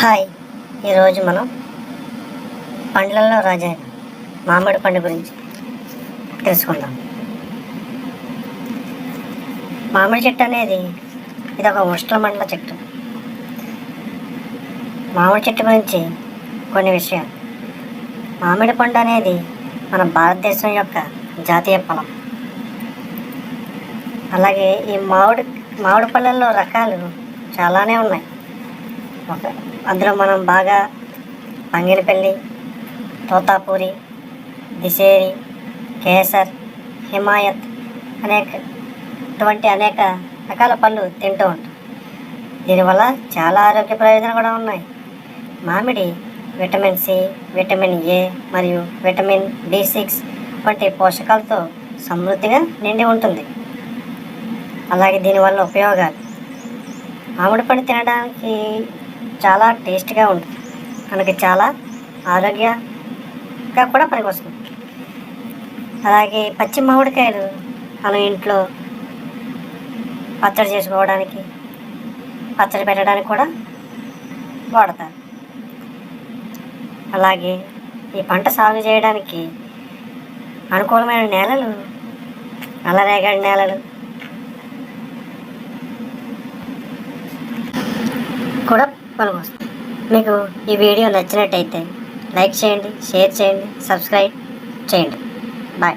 Hi. ఈరోజు మనం పండ్లలో రాజైన మామిడి పండు గురించి తెలుసుకుందాం. మామిడి చెట్టు అనేది ఇది ఒక ఉష్ణమండల చెట్టు. మామిడి చెట్టు గురించి కొన్ని విషయాలు. మామిడి పండు అనేది మన భారతదేశం యొక్క జాతీయ ఫలం. అలాగే ఈ మామిడి మామిడి పళ్ళల్లో రకాలు చాలానే ఉన్నాయి. అందులో మనం బాగా బంగినపల్లి తోతాపూరి దిశేరి కేసర్ హిమాయత్ అనేక ఇటువంటి అనేక రకాల పళ్ళు తింటూ ఉంటాం. దీనివల్ల చాలా ఆరోగ్య ప్రయోజనాలు కూడా ఉన్నాయి. మామిడి విటమిన్ సి విటమిన్ ఏ మరియు విటమిన్ బి సిక్స్ వంటి పోషకాలతో సమృద్ధిగా నిండి ఉంటుంది. అలాగే దీనివల్ల ఉపయోగాలు. మామిడి పండు తినడానికి చాలా టేస్ట్గా ఉంటుంది. మనకి చాలా ఆరోగ్యంగా కూడా పనికొస్తుంది. అలాగే పచ్చి మామిడికాయలు మనం ఇంట్లో పచ్చడి చేసుకోవడానికి పచ్చడి పెట్టడానికి కూడా వాడతారు. అలాగే ఈ పంట సాగు చేయడానికి అనుకూలమైన నేలలు నల్లరేగడి నేలలు కూడా కుప్పలు మీకు ఈ వీడియో నచ్చినట్టయితే లైక్ చేయండి షేర్ చేయండి సబ్స్క్రైబ్ చేయండి. బాయ్.